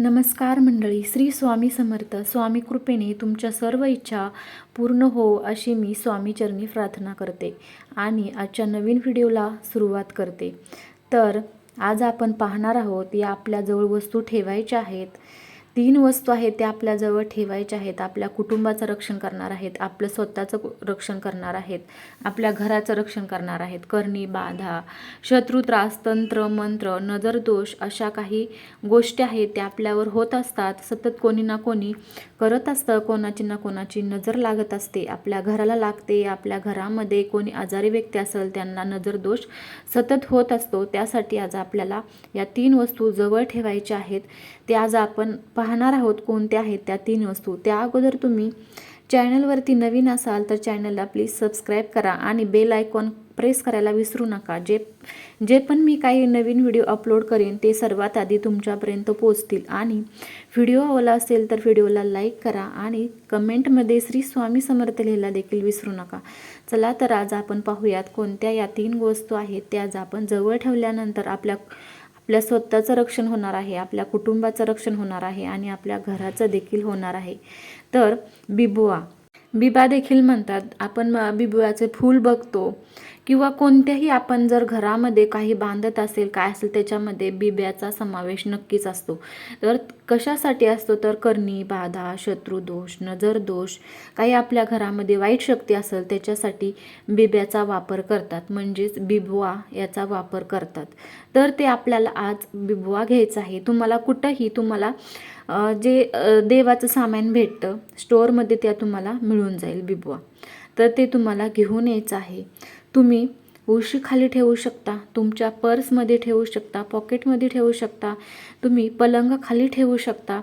नमस्कार मंडळी श्री स्वामी समर्थ स्वामी कृपेने तुमच्या सर्व इच्छा पूर्ण हो अशी मी स्वामीचरणी प्रार्थना करते आणि आजच्या नवीन व्हिडिओला सुरुवात करते. तर आज आपण पाहणार आहोत या आपल्याजवळ वस्तू ठेवायच्या आहेत. तीन वस्तू आहेत त्या आपल्याजवळ ठेवायच्या आहेत. आपल्या कुटुंबाचं रक्षण करणार आहेत. आपलं स्वतःचं रक्षण करणार आहेत. आपल्या घराचं रक्षण करणार आहेत. करणी बाधा शत्रू त्रास तंत्र मंत्र नजरदोष अशा काही गोष्टी आहेत. त्या आपल्यावर होत असतात. सतत कोणी ना कोणी करत असतं. कोणाची ना कोणाची नजर लागत असते. आपल्या घराला लागते. आपल्या घरामध्ये कोणी आजारी व्यक्ती असेल त्यांना नजरदोष सतत होत असतो. त्यासाठी आज आपल्याला या तीन वस्तू जवळ ठेवायच्या आहेत. ते आज आपण पाहणार आहोत कोणत्या आहेत त्या तीन वस्तू. त्या अगोदर तुम्ही चॅनलवरती नवीन असाल तर चॅनलला प्लीज सबस्क्राईब करा आणि बेल आयकॉन प्रेस करायला विसरू नका. जे जे पण मी काही नवीन व्हिडिओ अपलोड करेन ते सर्वात आधी तुमच्यापर्यंत पोचतील आणि व्हिडिओ आवडला असेल तर व्हिडिओला लाईक करा आणि कमेंटमध्ये श्री स्वामी समर्थ लिहायला देखील विसरू नका. चला तर आज आपण पाहूयात कोणत्या या तीन वस्तू आहेत त्या आज आपण जवळ ठेवल्यानंतर आपल्या आपल्या स्वतःचं रक्षण होणार आहे आपल्या कुटुंबाचं रक्षण होणार आहे आणि आपल्या घराचं देखील होणार आहे. तर बिबुआ बिबा देखील म्हणतात आपण बिबुआचे फूल बघतो. किंवा कोणत्याही आपण जर घरामध्ये काही बांधत असेल काय असेल त्याच्यामध्ये बिब्याचा समावेश नक्कीच असतो. तर कशासाठी असतो? तर करणी बाधा शत्रुदोष नजरदोष काही आपल्या घरामध्ये वाईट शक्ती असेल त्याच्यासाठी बिब्याचा वापर करतात. म्हणजेच बिबवा याचा वापर करतात. तर ते आपल्याला आज बिबवा घ्यायचा आहे. तुम्हाला कुठंही तुम्हाला जे देवाचं सामान भेटतं स्टोअरमध्ये त्या तुम्हाला मिळून जाईल बिबवा. तर ते तुम्हाला घेऊन यायचं आहे. तुम्ही उशी खाली ठेवू शकता तुमच्या पर्समध्ये ठेवू शकता पॉकेटमध्ये ठेवू शकता तुम्ही पलंग खाली ठेवू शकता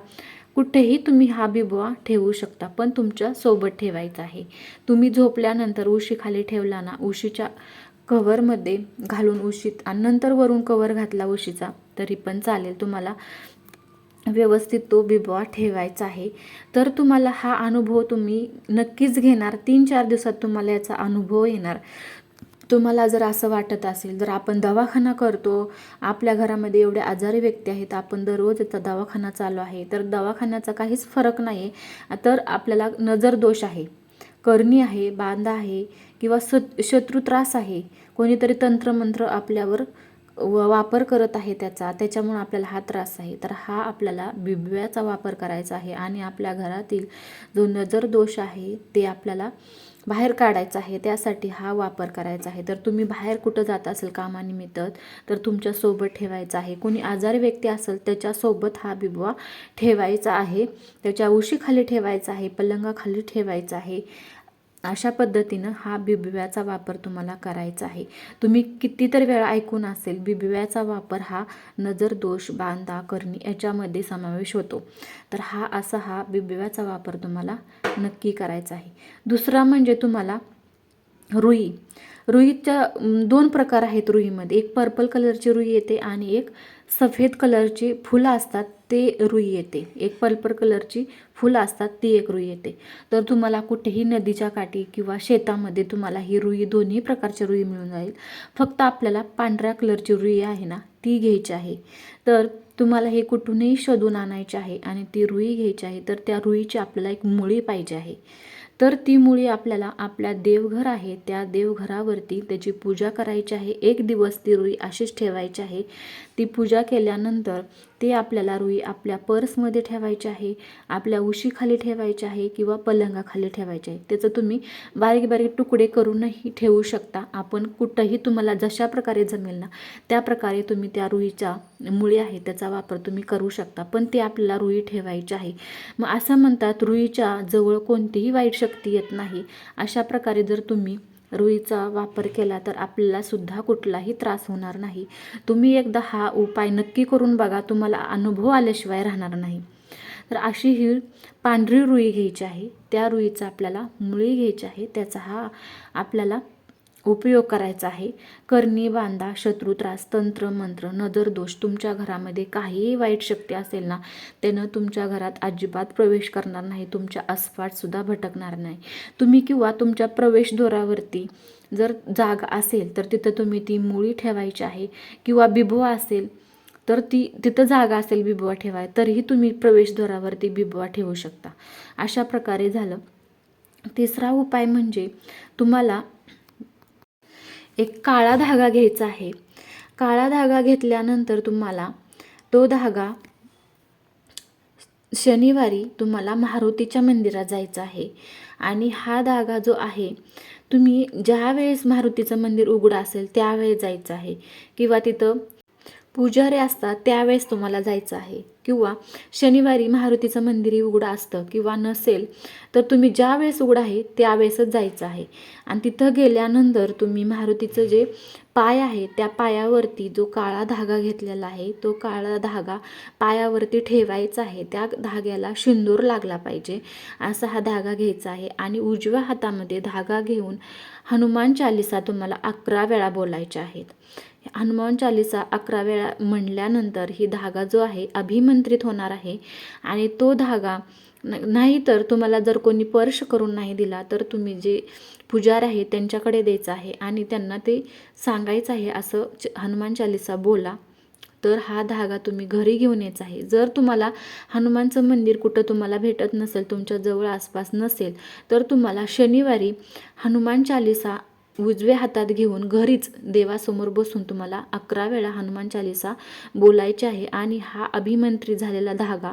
कुठेही तुम्ही हा बिबवा ठेवू शकता पण तुमच्यासोबत ठेवायचा आहे. तुम्ही झोपल्यानंतर उशीखाली ठेवला ना उशीच्या कव्हरमध्ये घालून उशीत आणि नंतर वरून कवर घातला उशीचा तरी पण चालेल. तुम्हाला व्यवस्थित तो बिबवा ठेवायचा आहे. तर तुम्हाला हा अनुभव तुम्ही नक्कीच घेणार. तीन चार दिवसात तुम्हाला याचा अनुभव येणार. तुम्हाला जर असं वाटत असेल जर आपण दवाखाना करतो आपल्या घरामध्ये एवढे आजारी व्यक्ती आहेत आपण दररोज याचा दवाखाना चालू आहे तर दवाखान्याचा काहीच फरक नाही आहे तर आपल्याला नजर दोष आहे करणी आहे बांधा आहे किंवा सत शत्रू त्रास आहे. कोणीतरी तंत्रमंत्र आपल्यावर व वापर करत आहे त्याचा त्याच्यामुळे आपल्याला हा त्रास आहे. तर हा आपल्याला बिबव्याचा वापर करायचा आहे आणि आपल्या घरातील जो नजर दोष आहे ते आपल्याला बाहेर काढायचा आहे त्यासाठी हा वापर करायचा आहे. तर तुम्ही बाहेर कुठं जात असेल कामानिमित्त तर तुमच्यासोबत ठेवायचा आहे. कोणी आजारी व्यक्ती असेल त्याच्यासोबत हा बिबवा ठेवायचा आहे. त्याच्या उशीखाली ठेवायचा आहे पलंगाखाली ठेवायचा आहे. अशा पद्धतीनं हा बिबव्याचा वापर तुम्हाला करायचा आहे. तुम्ही कितीतर वेळा ऐकून असेल बिबव्याचा वापर हा नजर दोष बांधा करणी याच्यामध्ये समावेश होतो. तर हा असा हा बिबव्याचा वापर तुम्हाला नक्की करायचा आहे. दुसरा म्हणजे तुम्हाला रुई. रुईच्या दोन प्रकार आहेत रुईमध्ये. एक पर्पल कलरची रुई येते आणि एक सफेद कलरची फुलं असतात ते रुई येते. एक पर्पल कलरची फुलं असतात ती एक रुई येते. तर तुम्हाला कुठेही नदीच्या काठी किंवा शेतामध्ये तुम्हाला ही रुई दोन्ही प्रकारची रुई मिळून जाईल. फक्त आपल्याला पांढऱ्या कलरची रुई आहे ना ती घ्यायची आहे. तर तुम्हाला हे कुठूनही शोधून आणायचे आहे आणि ती रुई घ्यायची आहे तर त्या रुईची आपल्याला एक मुळी पाहिजे आहे. तर ती मुळी आपल्याला आपल्या देवघर आहे. त्या देवघरावरती त्याची पूजा करायची आहे. एक दिवस ती रुई अशीच ठेवायची आहे. ती पूजा केल्यानंतर ते आपल्याला रुई आपल्या पर्समध्ये ठेवायची आहे आपल्या उशीखाली ठेवायची आहे किंवा पलंगाखाली ठेवायचे आहे. त्याचं तुम्ही बारीक बारीक तुकडे करूनही ठेवू शकता. आपण कुठंही तुम्हाला जशा प्रकारे जमेल ना त्या प्रकारे तुम्ही त्या रुईच्या मुळी आहे त्याचा वापर तुम्ही करू शकता. पण ते आपल्याला रुई ठेवायची आहे. मग असं म्हणतात रुईच्या जवळ कोणतीही वाईट शक्ती येत नाही. अशा प्रकारे जर तुम्ही रुईचा वापर केला तर आपल्याला सुद्धा कुठलाही त्रास होणार नाही. तुम्ही एकदा हा उपाय नक्की करून बघा तुम्हाला अनुभव आल्याशिवाय राहणार नाही. तर अशी ही पांढरी रुई घ्यायची आहे. त्या रुईचा आपल्याला मुळी घ्यायची आहे. त्याचा हा आपल्याला उपयोग करायचा आहे. करणी बांधा शत्रू त्रास तंत्र मंत्र नजर दोष तुमच्या घरामध्ये काहीही वाईट शक्ती असेल ना त्यानं तुमच्या घरात अजिबात प्रवेश करणार नाही. तुमच्या आसपाससुद्धा भटकणार नाही. तुम्ही किंवा तुमच्या प्रवेशद्वारावरती जर जागा असेल तर तिथं तुम्ही ती मुळी ठेवायची आहे. किंवा बिबवा असेल तर ती तिथं जागा असेल बिबवा ठेवाय तरीही तुम्ही प्रवेशद्वारावरती बिबवा ठेवू शकता. अशा प्रकारे झालं. तिसरा उपाय म्हणजे तुम्हाला एक काळा धागा घ्यायचा आहे. काळा धागा घेतल्यानंतर तुम्हाला तो धागा शनिवारी तुम्हाला मारुतीच्या मंदिरात जायचं आहे. आणि हा धागा जो आहे तुम्ही ज्या वेळेस मारुतीचं मंदिर उघडं असेल त्यावेळेस जायचं आहे. किंवा तिथं पुजारी असतात त्यावेळेस तुम्हाला जायचं आहे. किंवा शनिवारी मारुतीचं मंदिरही उघडं असतं किंवा नसेल तर तुम्ही ज्या वेळेस उघडं आहे त्यावेळेसच जायचं आहे. आणि तिथं गेल्यानंतर तुम्ही मारुतीचं जे पाय आहे त्या पायावरती जो काळा धागा घेतलेला आहे तो काळा धागा पायावरती ठेवायचा आहे. त्या धाग्याला शिंदूर लागला पाहिजे. असा हा धागा घ्यायचा आहे आणि उजव्या हातामध्ये धागा घेऊन हनुमान चालिसा तुम्हाला अकरा वेळा बोलायच्या आहेत. हनुमान चालिसा अकरा वेळा म्हणल्यानंतर ही धागा जो आहे अभिमंत्रित होणार आहे. आणि तो धागा नाही तर तुम्हाला जर कोणी स्पर्श करून नाही दिला तर तुम्ही जे पुजार आहे त्यांच्याकडे द्यायचं आहे आणि त्यांना ते सांगायचं आहे असं च- हनुमान चालिसा बोला. तर हा धागा तुम्ही घरी घेऊन यायचा आहे. जर तुम्हाला हनुमानचं मंदिर कुठं तुम्हाला भेटत नसेल तुमच्या जवळ आसपास नसेल तर तुम्हाला शनिवारी हनुमान चालिसा उजव्या हातात घेऊन घरीच देवासमोर बसून तुम्हाला अकरा वेळा हनुमान चालिसा बोलायचे आहे आणि हा अभिमंत्री झालेला धागा.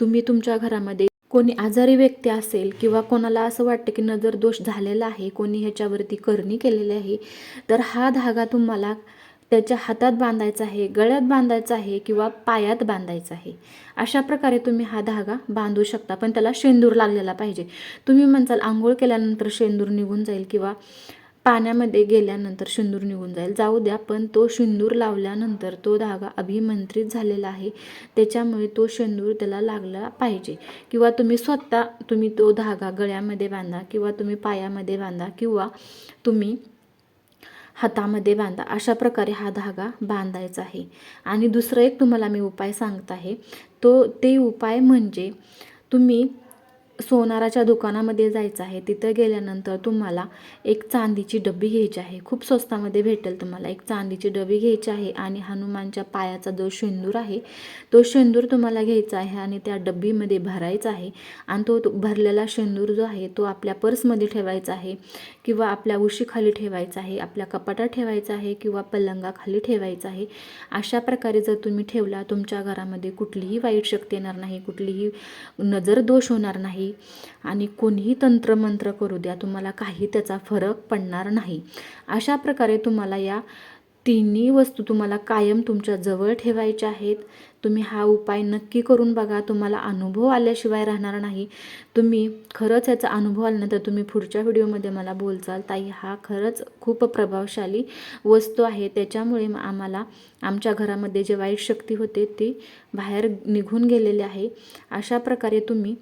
तुम्ही तुमच्या घरामध्ये कोणी आजारी व्यक्ती असेल किंवा कोणाला असं वाटतं की नजर दोष झालेला आहे कोणी ह्याच्यावरती करणी केलेली आहे तर हा धागा तुम्हाला त्याच्या हातात बांधायचा आहे गळ्यात बांधायचा आहे किंवा पायात बांधायचा आहे. अशा प्रकारे तुम्ही हा धागा बांधू शकता पण त्याला शेंदूर लागलेला पाहिजे. तुम्ही म्हणसाल आंघोळ केल्यानंतर शेंदूर निघून जाईल किंवा पाण्यामध्ये गेल्यानंतर शेंदूर निघून जाईल. जाऊ द्या पण तो शेंदूर लावल्यानंतर तो धागा अभिमंत्रित झालेला आहे. त्याच्यामुळे तो शेंदूर त्याला लागला पाहिजे. किंवा तुम्ही स्वतः तुम्ही तो धागा गळ्यामध्ये बांधा किंवा तुम्ही पायामध्ये बांधा किंवा तुम्ही हातामध्ये बांधा. अशा प्रकारे हा धागा बांधायचा आहे. आणि दुसरं एक तुम्हाला मी उपाय सांगत आहे. तो ते उपाय म्हणजे तुम्ही सोनाराच्या दुकानामध्ये जायचं आहे. तिथं गेल्यानंतर तुम्हाला एक चांदीची डब्बी घ्यायची आहे. खूप स्वस्तामध्ये भेटेल तुम्हाला. एक चांदीची डबी घ्यायची आहे आणि हनुमानच्या पायाचा जो शेंदूर आहे तो शेंदूर तुम्हाला घ्यायचा आहे आणि त्या डब्बीमध्ये भरायचा आहे. आणि तो तो भरलेला शेंदूर जो आहे तो आपल्या पर्समध्ये ठेवायचा आहे किंवा आपल्या उशीखाली ठेवायचा आहे आपल्या कपाटात ठेवायचा आहे किंवा पलंगाखाली ठेवायचा आहे. अशा प्रकारे जर तुम्ही ठेवला तुमच्या घरामध्ये कुठलीही वाईट शक्ती येणार नाही कुठलीही नजर दोष होणार नाही आणि कोणीही तंत्रमंत्र करू द्या तुम्हाला काही त्याचा फरक पडणार नाही. अशा प्रकारे तुम्हाला या तिन्ही वस्तू तुम्हाला कायम तुमच्या जवळ ठेवायच्या आहेत. तुम्ही हा उपाय नक्की करून बघा. तुम्हाला अनुभव आल्याशिवाय राहणार नाही. तुम्ही खरंच याचा अनुभव आला तर तुम्ही पुढच्या व्हिडिओमध्ये मला बोलचाल. ताई हा खरंच खूप प्रभावशाली वस्तू आहे. त्याच्यामुळे आम्हाला आमच्या घरामध्ये जे वाईट शक्ती होते ती बाहेर निघून गेलेली आहे. अशा प्रकारे तुम्ही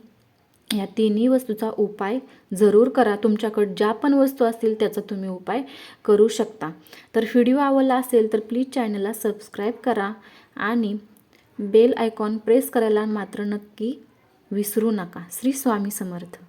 या तिन्ही वस्तूचा उपाय जरूर करा. तुमच्याकडे ज्या पण वस्तू असतील त्याचा तुम्ही उपाय करू शकता. तर व्हिडिओ आवडला असेल तर प्लीज चॅनलला सबस्क्राईब करा आणि बेल आयकॉन प्रेस करायला मात्र नक्की विसरू नका. श्री स्वामी समर्थ.